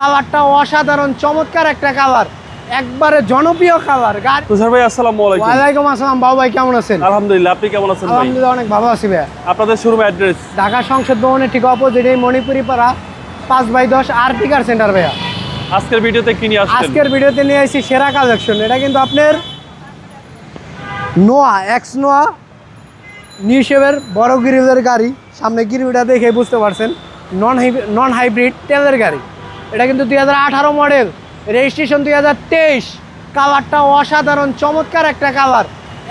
কালারটা অসাধারণ চমৎকার একটা কালার একবারে জনপ্রিয় গাড়ি তুষার ভাই আসসালামু আলাইকুম। ওয়ালাইকুম আসসালাম বাবু ভাই কেমন আছেন? আলহামদুলিল্লাহ আপনি কেমন আছেন ভাই? আলহামদুলিল্লাহ অনেক ভালো আছি ভাইয়া। আপনাদের শোরুম অ্যাড্রেস? ঢাকা সংসদ ভবনের ঠিক অপোজিট মণিপুরি পাড়া পাঁচ বাই দশ আর টিকার সেন্টার ভাইয়া। আজকের ভিডিওতে কি নিয়ে আসছেন? আজকের ভিডিওতে নিয়ে আসছি সেরা কালেকশন এটা কিন্তু আপনার নোয়া এক্স নোয়া নিউ শেপের বড় গ্রিলের গাড়ি। সামনে গ্রিলটা দেখে বুঝতে পারছেন। নন নন হাইব্রিড তেলের গাড়ি। এটা কিন্তু দুই হাজার আঠারো মডেল রেজিস্ট্রেশন দুই হাজার তেইশ। কালারটা অসাধারণ চমৎকার একটা কালার।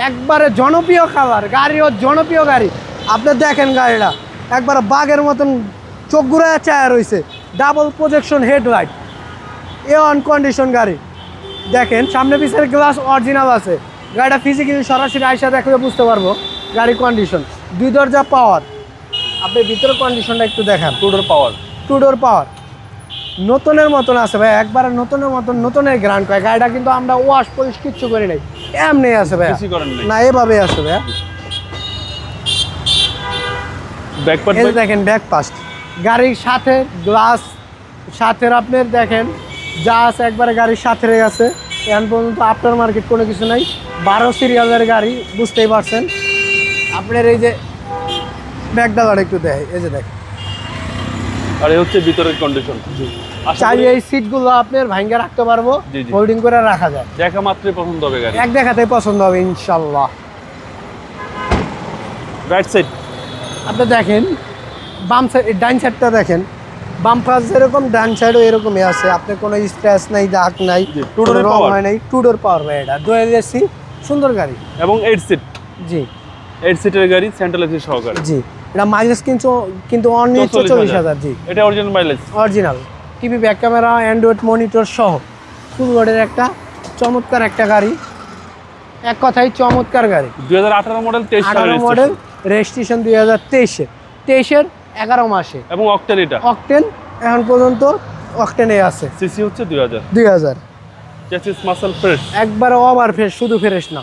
একবারে জনপ্রিয় কালার গাড়িও জনপ্রিয় গাড়ি। আপনি দেখেন গাড়িটা একবারে বাঘের মতন চোখ ঘুরায় চায়া রয়েছে double projection headlight A one condition গাড়ি। দেখেন সামনে পিছের গ্লাস অরিজিনাল আছে। গাড়িটা ফিজিক্যালি সরাসরি আইসা দেখলে বুঝতে পারব গাড়ি কন্ডিশন দুই দরজা পাওয়ার আপনি ভিতরের কন্ডিশনটা একটু দেখান। টুডোর পাওয়ার টু ডোর পাওয়ার নতুনের মতন আছে ভাই একবারে নতুনের মতন নতুনের গ্রান্ড পায় গাড়িটা কিন্তু আমরা ওয়াশ পলিশ কিচ্ছু করি নাই। এমনি আছে ভাই। না এভাবে আছে ভাই। এই দেখেন ব্যাক পাস্ট গাড়ির সাথে গ্লাস সাথের আপনার দেখেন যা আছে একবারে গাড়ির সাথে আছে। এখন পর্যন্ত আফটার মার্কেট কোনো কিছু নাই। বারো সিরিয়ালের গাড়ি বুঝতেই পারছেন। আপনার এই যে ডালার একটু দেয় এই যে দেখেন। আর এই হচ্ছে ভিতরের কন্ডিশন চাই এই সিটগুলো আপনার ভাঙ্গা রাখতে পারব। হোল্ডিং করে রাখা যায়। দেখা মাত্রই পছন্দ হবে গাড়ি। এক দেখাতেই পছন্দ হবে ইনশাল্লাহ। রাইট সাইড আপনি দেখেন বাম সাইড ডাইন সাইডটা দেখেন বাম পাশ যেরকম ডান সাইডও এরকমই আছে। আপনার কোনো স্ক্র্যাচ নাই দাগ নাই জি, two door কোনো রং হয় নাই টু ডোর পাওয়ার ভাই এটা। দুয়েল এসি সুন্দর গাড়ি। এবং এইট সিট জি। এইট সিটের গাড়ি সেন্ট্রাল এসি সহকারে। জি। এটা মাইলেজ কিন্তু কিন্তু অনলি চল্লিশ হাজার। জি। এটা original mileage original TV back camera android monitor সহ ফুল রোডের একটা চমৎকার একটা গাড়ি। এক কথায় চমৎকার গাড়ি। দুই হাজার আঠারো মডেল তেইশ আঠারো মডেল রেজিস্ট্রেশন দুই হাজার তেইশে। তেইশের এগারো মাসে। এবং অক্টেন এটা। অকটেন এখন পর্যন্ত অকটেনে আছে। সিসি হচ্ছে দুই হাজার। দুই হাজার। মাসেল ফ্রেশ একবারে ওভার ফ্রেশ শুধু ফ্রেশ না।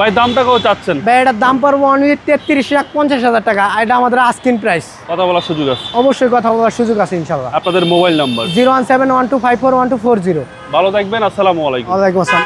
ভাই দামটা কত চাচ্ছেন? ভাই এটার দাম পড়ব অনলি তেত্রিশ লাখ পঞ্চাশ হাজার টাকা। এটা আমাদের আস্কিন প্রাইস কথা বলার সুযোগ আছে? অবশ্যই কথা বলার সুযোগ আছে ইনশাল্লাহ। আপনাদের mobile number zero one seven one two five four one two four zero. ভালো থাকবেন আসসালামু আলাইকুম। ওয়ালাইকুম আসসালাম।